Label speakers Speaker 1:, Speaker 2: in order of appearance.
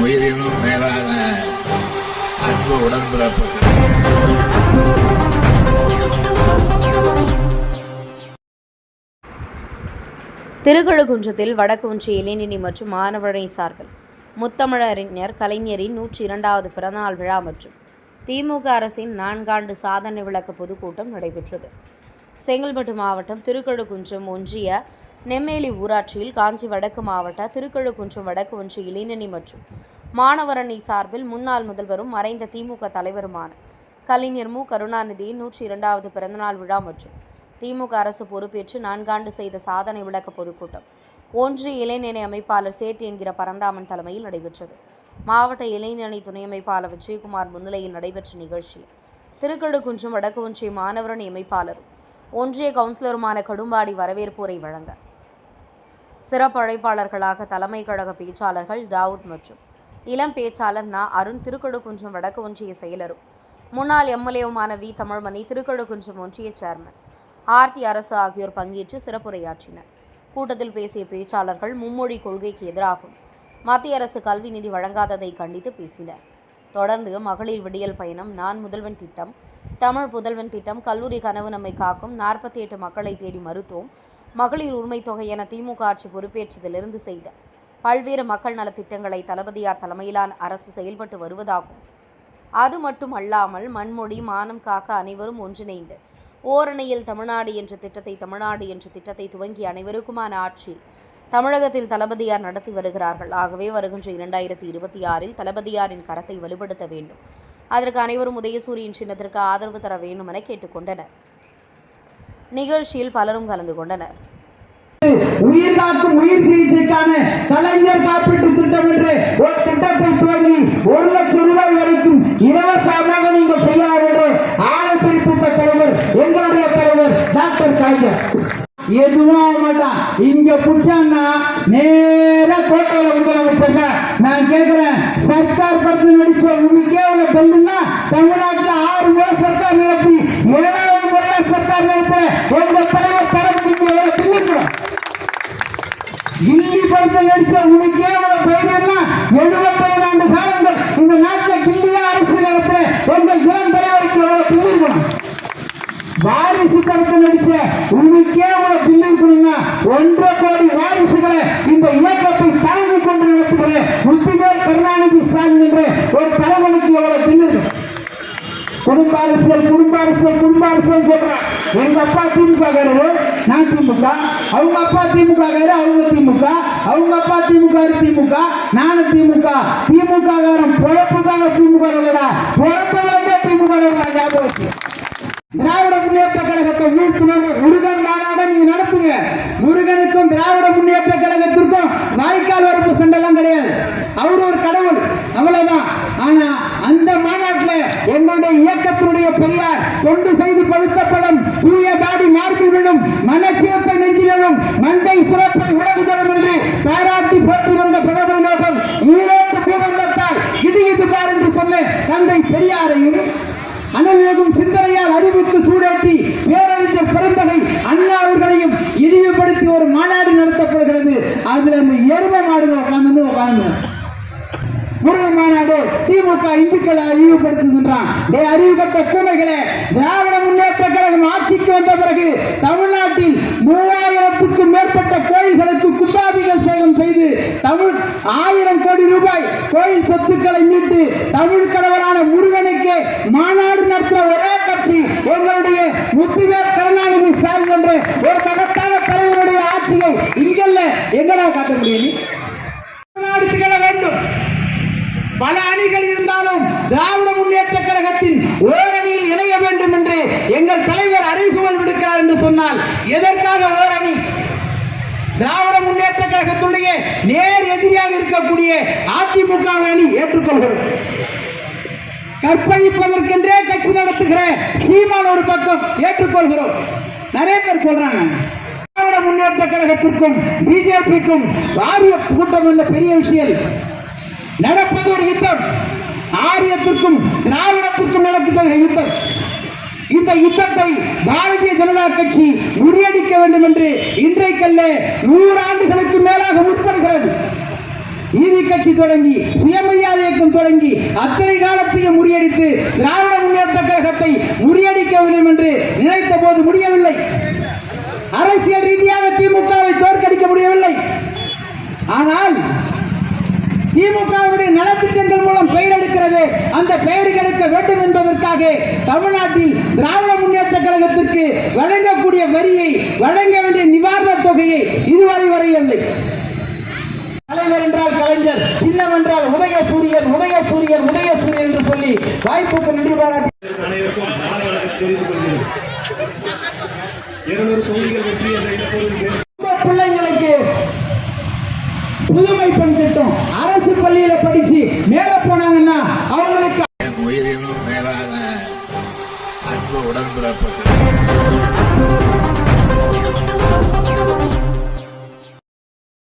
Speaker 1: உயிரினும் மேலான அன்பு உடன்பிறப்புகள்.
Speaker 2: திருக்கழுகுன்றத்தில் வடக்கு ஒன்றிய இளைஞனி மற்றும் மாணவரணி சார்பில் முத்தமிழறிஞர் கலைஞரின் நூற்றி இரண்டாவது பிறந்தநாள் விழா மற்றும் திமுக அரசின் நான்காண்டு சாதனை விளக்க பொதுக்கூட்டம் நடைபெற்றது. செங்கல்பட்டு மாவட்டம் திருக்கழுகுன்றம் ஒன்றிய நெம்மேலி ஊராட்சியில் காஞ்சி வடக்கு மாவட்ட திருக்கழுக்குன்றம் வடக்கு ஒன்று இளைஞனி மற்றும் மாணவரணி சார்பில் முன்னாள் முதல்வரும் மறைந்த திமுக தலைவருமான கலைஞர் மு. கருணாநிதியின் நூற்றி இரண்டாவது பிறந்தநாள் விழா மற்றும் திமுக அரசு பொறுப்பேற்று நான்காண்டு செய்த சாதனை விளக்க பொதுக்கூட்டம். ஒன்றிய இளைஞணி அமைப்பாளர் சேட்டு என்கிற பரந்தாமன் தலைமையில் நடைபெற்றது. மாவட்ட இளைஞரணி துணை அமைப்பாளர் விஜயகுமார் முன்னிலையில் நடைபெற்ற நிகழ்ச்சியில் திருக்கழுக்குன்றம் வடக்கு ஒன்றிய மாணவரணி அமைப்பாளரும் ஒன்றிய கவுன்சிலருமான கடும்பாடி வரவேற்புரை வழங்க சிறப்பு அழைப்பாளர்களாக தலைமை கழக பேச்சாளர்கள் தாவூத் மற்றும் இளம் பேச்சாளர் நா அருண் திருக்கழுக்குன்றம் வடக்கு ஒன்றிய செயலரும். முன்னாள் எம்எல்ஏவுமான வி. தமிழ்மணி திருக்கழுக்குன்றம் ஒன்றிய சேர்மன். ஆர்டி அரசு ஆகியோர் பங்கேற்று சிறப்புரையாற்றினர். கூட்டத்தில் பேசிய பேச்சாளர்கள் மும்மொழி கொள்கைக்கு எதிராகும். மத்திய அரசு கல்வி நிதி வழங்காததை கண்டித்து பேசினர். தொடர்ந்து மகளிர் விடியல் பயணம் நான் முதல்வன் திட்டம் தமிழ் புதல்வன் திட்டம் கல்லூரி கனவு நம்மை காக்கும் நாற்பத்தி எட்டு மக்களை தேடி மருத்துவம் மகளிர் உரிமை தொகை என திமுக ஆட்சி பொறுப்பேற்றதிலிருந்து செய்த பல்வேறு மக்கள் நலத் திட்டங்களை தளபதியார் தலைமையிலான அரசு செயல்பட்டு வருவதாகும். அது மட்டும் அல்லாமல் மண்மொழி மானம் காக்க அனைவரும் ஒன்றிணைந்து ஓரணியில் தமிழ்நாடு என்ற திட்டத்தை தமிழ்நாடு என்ற திட்டத்தை துவங்கி அனைவருக்குமான ஆட்சி தமிழகத்தில் தளபதியார் நடத்தி வருகிறார்கள். ஆகவே வருகின்ற இரண்டாயிரத்தி இருபத்தி ஆறில் தளபதியாரின் கரத்தை வலுப்படுத்த வேண்டும். அதற்கு அனைவரும் உதயசூரியன் சின்னத்திற்கு ஆதரவு தர வேண்டும் என கேட்டுக்கொண்டனர் நிகழ்ச்சியில் பலரும் கலந்து கொண்டனர்.
Speaker 3: உயிர் காக்கும் உயிர் சிகிச்சைக்கான கலைஞர் காப்பீட்டு திட்டம் என்று ஒரு திட்டத்தை துவங்கி ஒரு லட்சம் ரூபாய் வரைக்கும் இலவசமாக நீங்கள் செய்யலாம் என்று ஆணை பிறப்பித்த தலைவர் எங்களுடைய தலைவர் டாக்டர் கலைஞர் எதுவும் ஆக இங்க புடிச்சான்னா நேரா கோட்டையில முதலமைச்சர்ல நான் கேக்குறேன் சர்க்கார் படத்தில் நடிச்ச உங்களுக்கே உள்ள தெல்லுன்னா தமிழ்நாட்டுல ஆறு முறை சர்க்கார் நடத்தி ஏழாம் கில்லி படத்தில் நடிச்ச உனக்கே உனக்கு தைரியம்னா எழுபத்தைந்து ஆண்டு காலங்கள் இந்த நாட்டில் கில்லியா அரசு நடத்துற எங்கள் இளம் தலைவருக்கு எவ்வளவு தில்லி இருக்கணும்? வாரிசு படத்தில் நடிச்ச உனக்கே உனக்கு தில்லி இருக்கணும்னா ஒன்றரை கோடி வாரிசுகளை இந்த இயக்கத்தை தாங்கி கொண்டு நடத்துகிற முத்துவேல் கருணாநிதி ஸ்டாலின் என்று ஒரு தலைவனுக்கு எவ்வளவு தில்லி இருக்கணும்? குடும்ப அரசியல் குடும்ப அரசியல் குடும்ப அரசியல் சொல்றான். எங்க அப்பா திமுக நான் திமுக அவங்க அப்பா திமுக காரரு அவங்க திமுக அவங்க அப்பா திமுக திமுக நானும் திமுக. திமுக காரம் பொழப்புக்காக திமுக இல்லடா திமுக திராவிட முன்னேற்ற கழகத்தை வீழ்த்தணும் முருகன் மாநாட நீங்க நடத்துங்க. முருகனுக்கும் திராவிட முன்னேற்ற கழகத்திற்கும் வாய்க்கால் வரப்பு சண்டைலாம் கிடையாது. அவர் ஒரு கடவுள். அவ்வளவுதான். ஆனா அந்த மாநாட்டில் எங்களுடைய இயக்கத்தினுடைய பெரியார் தொண்டு செய்து பழுத்தப்படும் தூய தாடி மார்பில் நெஞ்சிலும் மண்டை சிறப்பை உலகு தரும் என்று பாராட்டி போற்றி வந்த பிரதமர் நோக்கம் ஈரோட்டு பூகம்பத்தால் இடியுது பார் என்று சொன்ன தந்தை பெரியாரையும் அனல்நகும் சிந்தனையால் அறிவித்து சூடாட்டி பேரறிஞர் பிறந்தகை அண்ணா அவர்களையும் இழிவுபடுத்தி ஒரு மாநாடு நடத்தப்படுகிறது. அதுல அந்த எருமை மாடுகள் முருகன் மாநாடு திமுக இந்துக்களை இழிவுபடுத்துகின்றான் டே அறிவு கட்ட திராவிட முன்னேற்ற கழகம் ஆட்சிக்கு வந்த பிறகு தமிழ்நாட்டில் மூவாயிரத்துக்கும் மேற்பட்ட கோயில்களுக்கு சேகம் செய்து தமிழ் ஆயிரம் கோடி ரூபாய் கோயில் சொத்துக்களை மீட்டு தமிழ் கடவுளான முருகனுக்கு மாநாடு நடத்த ஒரே கட்சி எங்களுடைய முத்துவேர் கருணாநிதி ஸ்டாலின் என்று ஒரு மகத்தான தலைவருடைய ஆட்சியை இங்கெல்லாம் எங்கடா காட்ட முடியும் நீ? மாநாடு திகழ வேண்டும் பல அணிகள் இருந்தாலும் திராவிட முன்னேற்ற கழகத்தின் ஓரணியில் இணைய வேண்டும் என்று எங்கள் தலைவர் அறிவுகள் விடுக்கிறார் என்று சொன்னால் எதற்காக ஓரணி? திராவிட முன்னேற்ற கழகத்துடைய நேர் எதிரியாக இருக்கக்கூடிய அதிமுக அணி ஏற்றுக்கொள்கிறோம் கற்பழிப்பதற்கென்றே கட்சி நடத்துகிற சீமான் ஒரு பக்கம் ஏற்றுக்கொள்கிறோம். நிறைய பேர் சொல்றாங்க. திராவிட முன்னேற்ற கழகத்திற்கும் பிஜேபிக்கும் வாரிய கூட்டம் என்ற பெரிய விஷயம்? நடப்பது ஒரு யுத்தம். ஆரியத்திற்கும் திராவிடத்திற்கும் நடக்கிற யுத்தம். இந்த யுத்தத்தை பாரதிய ஜனதா கட்சி முறியடிக்க வேண்டும் என்று இன்றைக்கல்ல நூறு ஆண்டுகளுக்கு மேலாக முற்படுகிறது. நீதி கட்சி தொடங்கி சுயமரியாதை இயக்கம் தொடங்கி அத்தனை காலத்தையும் முறியடித்து திராவிட முன்னேற்ற கழகத்தை முறியடிக்க வேண்டும் என்று நினைத்த போது முடியவில்லை. அரசியல் ரீதியாக திமுகவை தோற்கடிக்க முடியவில்லை. ஆனால் திமுகவுடைய நலத்திட்டங்கள் மூலம் பெயர் எடுக்கிறது. அந்த பெயர் எடுக்க வேண்டும் என்பதற்காக தமிழ்நாட்டில் திராவிட முன்னேற்ற கழகத்திற்கு வழங்கக்கூடிய வரியை வழங்க வேண்டிய நிவாரணத் தொகையை இதுவரை வரையவில்லை. தலைவர் என்றால் கலைஞர் சின்னம் என்றால் உதயசூரியன் உதயசூரியன் உதயசூரியன் என்று சொல்லி வாய்ப்புக்கு நன்றி பாராட்டி
Speaker 4: இருநூறு தொகுதிகள் வெற்றி என்ற
Speaker 3: பிள்ளைங்களுக்கு புதுமை பெண் திட்டம். பள்ளியில படிச்சு மேல போனாங்கன்னா அவங்களுக்கு
Speaker 1: உயிரினும் மேலான அன்பு உடன்பிறப்புகள்.